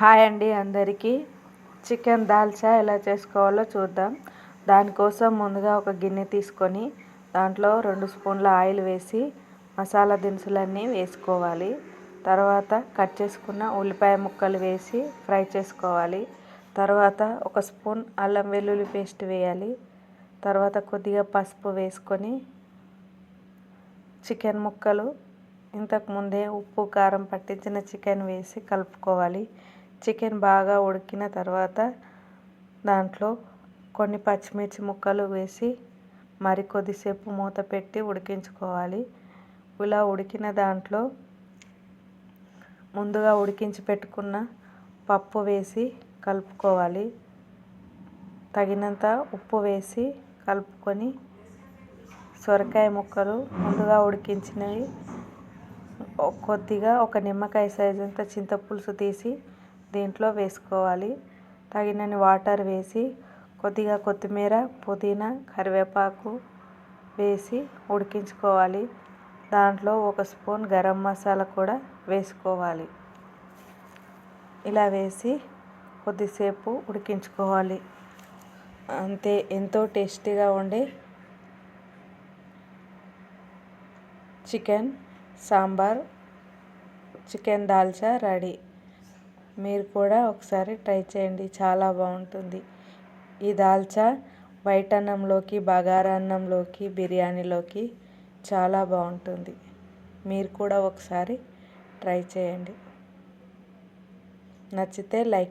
Hi అండి అందరికీ. Chicken dalcha ఎలా చేసుకోవాలో చూద్దాం. దానికోసం ముందుగా ఒక గిన్నె తీసుకొని దాంట్లో రెండు స్పూన్ల ఆయిల్ వేసి మసాలా దినుసులన్నీ వేసుకోవాలి. తర్వాత కట్ చేసుకున్న ఉల్లిపాయ ముక్కలు వేసి ఫ్రై చేసుకోవాలి. తర్వాత ఒక స్పూన్ అల్లం వెల్లుల్లి పేస్ట్ వేయాలి. తర్వాత కొద్దిగా పసుపు వేసుకొని చికెన్ ముక్కలు ఇంతకుముందే ఉప్పు కారం పట్టించిన చికెన్ వేసి కలుపుకోవాలి. చికెన్ బాగా ఉడికిన తర్వాత దాంట్లో కొన్ని పచ్చిమిర్చి ముక్కలు వేసి మరి కొద్దిసేపు మూత పెట్టి ఉడికించుకోవాలి. ఇలా ఉడికిన దాంట్లో ముందుగా ఉడికించి పెట్టుకున్న పప్పు వేసి కలుపుకోవాలి. తగినంత ఉప్పు వేసి కలుపుకొని సొరకాయ ముక్కలు ముందుగా ఉడికించినవి. కొద్దిగా ఒక నిమ్మకాయ సైజు అంత చింతపులుసు తీసి దీంట్లో వేసుకోవాలి. తగినన్ని వాటర్ వేసి కొద్దిగా కొత్తిమీర పుదీనా కరివేపాకు వేసి ఉడికించుకోవాలి. దాంట్లో ఒక స్పూన్ గరం మసాలా కూడా వేసుకోవాలి. ఇలా వేసి కొద్దిసేపు ఉడికించుకోవాలి. అంతే ఎంతో టేస్టీగా ఉండే chicken sambar chicken dalcha ready. మీరు కూడా ఒకసారి ట్రై చేయండి. చాలా బాగుంటుంది. ఈ దాల్చా వైట్ అన్నంలోకి బగారా అన్నంలోకి బిర్యానీలోకి చాలా బాగుంటుంది. మీరు కూడా ఒకసారి ట్రై చేయండి. నచ్చితే లైక్